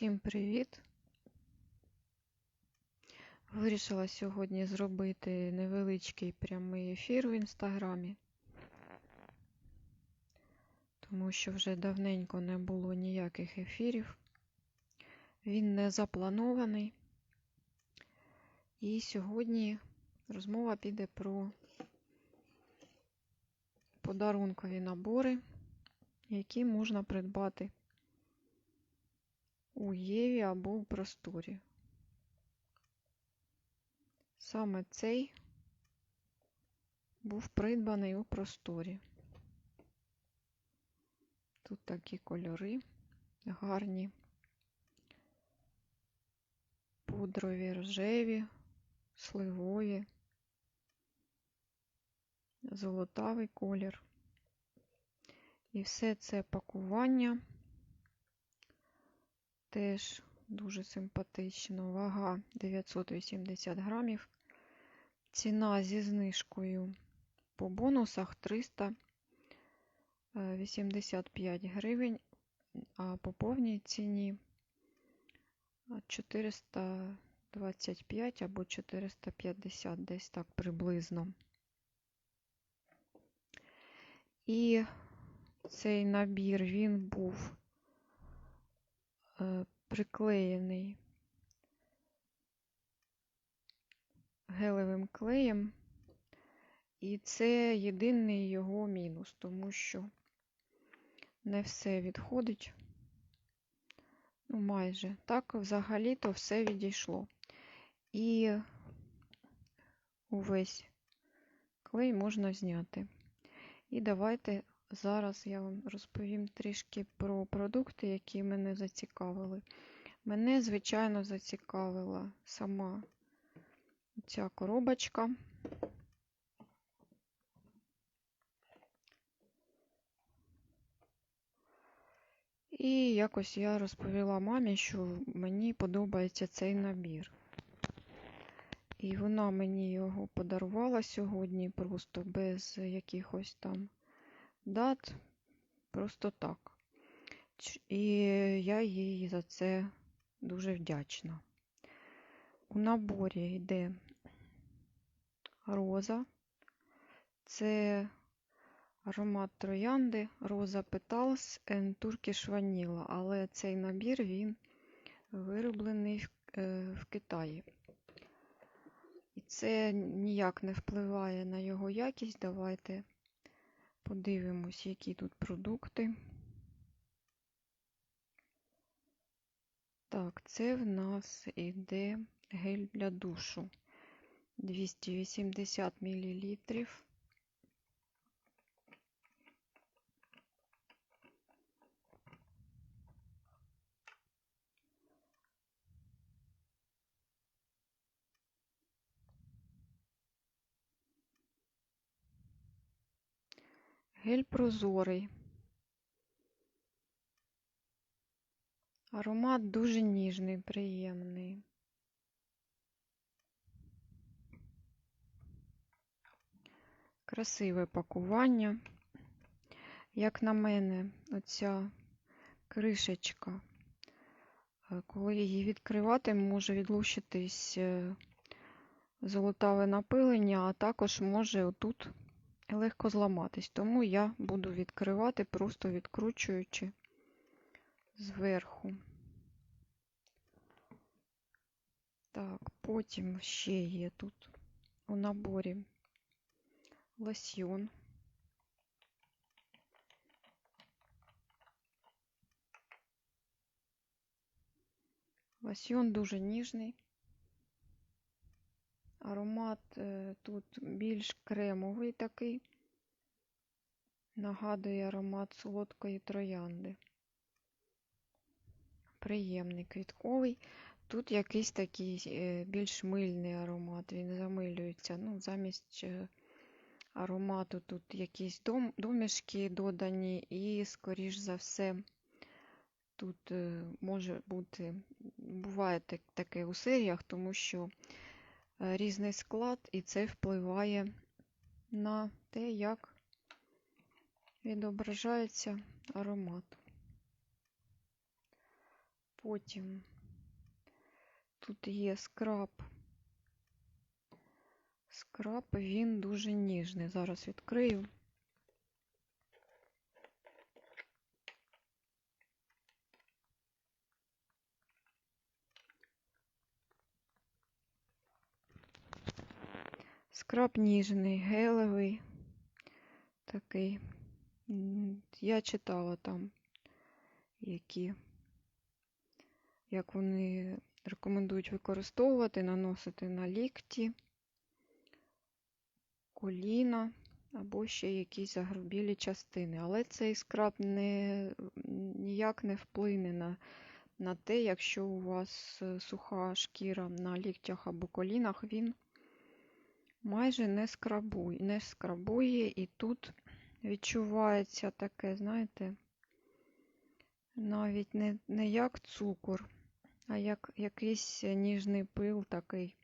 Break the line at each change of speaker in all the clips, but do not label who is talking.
Всім привіт! Вирішила сьогодні зробити невеличкий прямий ефір в інстаграмі, тому що вже давненько не було ніяких ефірів. Він не запланований. І сьогодні розмова піде про подарункові набори, які можна придбати у Єві або у просторі. Саме цей був придбаний у просторі. Тут такі кольори гарні, пудрові, рожеві, сливові, золотавий колір. І все це пакування теж дуже симпатично. Вага 980 грамів. Ціна зі знижкою по бонусах 385 гривень, а по повній ціні 425 або 450, десь так приблизно. І цей набір він був приклеєний гелевим клеєм, і це єдиний його мінус, тому що не все відходить, ну майже. Так, взагалі-то все відійшло. І увесь клей можна зняти. І давайте зараз я вам розповім трішки про продукти, які мене зацікавили. Мене, звичайно, зацікавила сама ця коробочка. І якось я розповіла мамі, що мені подобається цей набір. І вона мені його подарувала сьогодні просто без якихось там дат, просто так. І я їй за це дуже вдячна. У наборі йде роза, це аромат троянди, роза Petals and Turkish Vanilla, але цей набір він вироблений в Китаї. І це ніяк не впливає на його якість. Давайте подивимось, які тут продукти. Так, це в нас іде гель для душу 280 мл. Гель прозорий. Аромат дуже ніжний, приємний. Красиве пакування. Як на мене, оця кришечка, коли її відкривати, може відлущитись золотаве напилення, а також може отут легко зламатись. Тому я буду відкривати, просто відкручуючи зверху. Так, потім ще є тут у наборі лосьйон. Лосьйон дуже ніжний. Аромат тут більш кремовий такий, нагадує аромат солодкої троянди. Приємний квітковий. Тут якийсь такий більш мильний аромат, він замилюється. Ну, Замість аромату тут якісь дом, домішки додані, і, скоріш за все, тут може бути, буває таке у серіях, тому що різний склад, і це впливає на те, як відображається аромат. Потім тут є скраб. Скраб, він дуже ніжний. Зараз відкрию. Скраб ніжний, гелевий, такий. Я читала там, які, як вони рекомендують використовувати, наносити на лікті, коліна або ще якісь загрубілі частини. Але цей скраб не, ніяк не вплине на, на те, якщо у вас е, суха шкіра на ліктях або колінах, він майже не скрабує, не скрабує і тут відчувається таке, знаєте, навіть не, не як цукор, а як якийсь ніжний пил такий,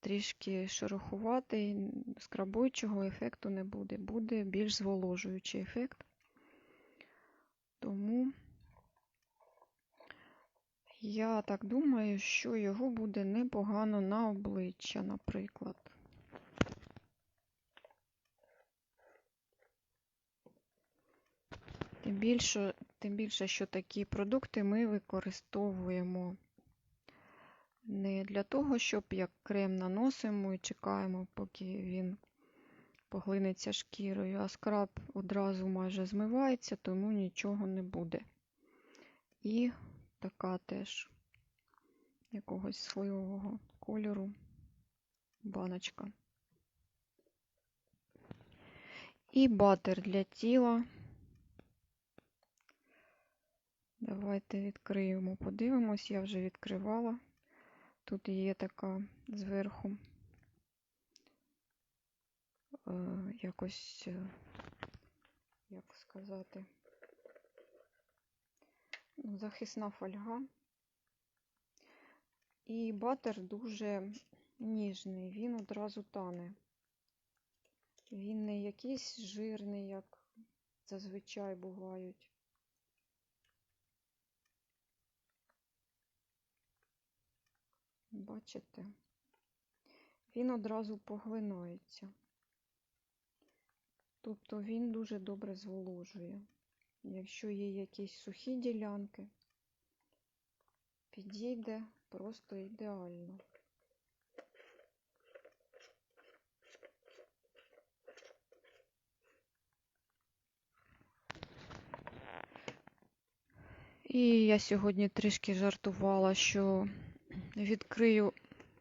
трішки шерохуватий, скрабуючого ефекту не буде. Буде більш зволожуючий ефект. Тому я так думаю, що його буде непогано на обличчя, наприклад. Тим більше, тим більше, що такі продукти ми використовуємо не для того, щоб як крем наносимо і чекаємо, поки він поглинеться шкірою, а скраб одразу майже змивається, тому нічого не буде. І така теж якогось сливового кольору баночка. І батер для тіла. Давайте відкриємо, подивимось, я вже відкривала. Тут є така зверху е, якось, е, як сказати, ну, захисна фольга. І батер дуже ніжний, він одразу тане. Він не якийсь жирний, як зазвичай бувають. Бачите? Він одразу поглинається. Тобто він дуже добре зволожує. Якщо є якісь сухі ділянки, підійде просто ідеально. І я сьогодні трішки жартувала, що відкрию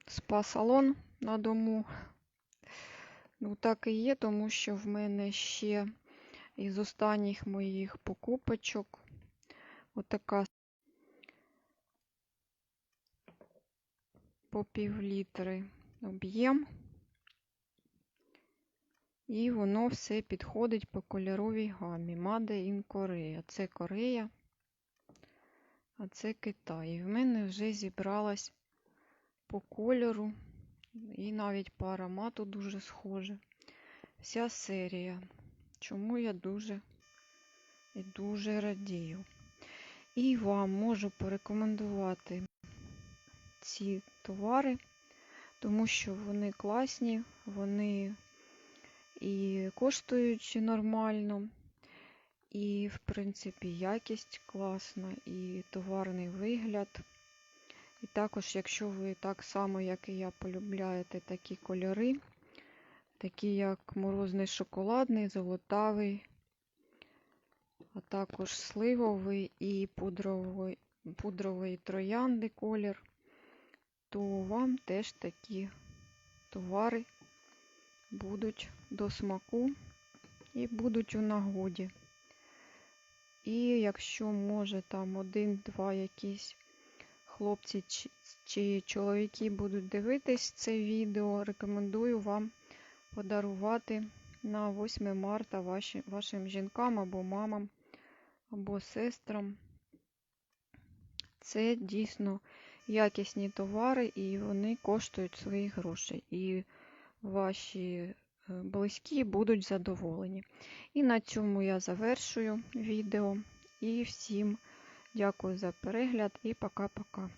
спа-салон на дому. Ну, так і є, тому що в мене ще із останніх моїх покупочок отака по пів літри об'єм. І воно все підходить по кольоровій гамі. Made in Korea. Це Корея, а це Китай. І в мене вже зібралась по кольору і навіть по аромату дуже схоже. Вся серія. Чому я дуже і дуже радію. І вам можу порекомендувати ці товари, тому що вони класні, вони і коштують нормально, і, в принципі, якість класна, і товарний вигляд. І також, якщо ви так само, як і я, полюбляєте такі кольори, такі як морозний шоколадний, золотавий, а також сливовий і пудровий, пудровий троянди колір, то вам теж такі товари будуть до смаку і будуть у нагоді. І якщо може там один-два якісь хлопці чи, чоловіки будуть дивитись це відео, рекомендую вам подарувати на 8 марта ваші, вашим жінкам або мамам, або сестрам. Це дійсно якісні товари, і вони коштують своїх грошей. І ваші близькі будуть задоволені. І на цьому я завершую відео і всім Дякую за перегляд і пока-пока.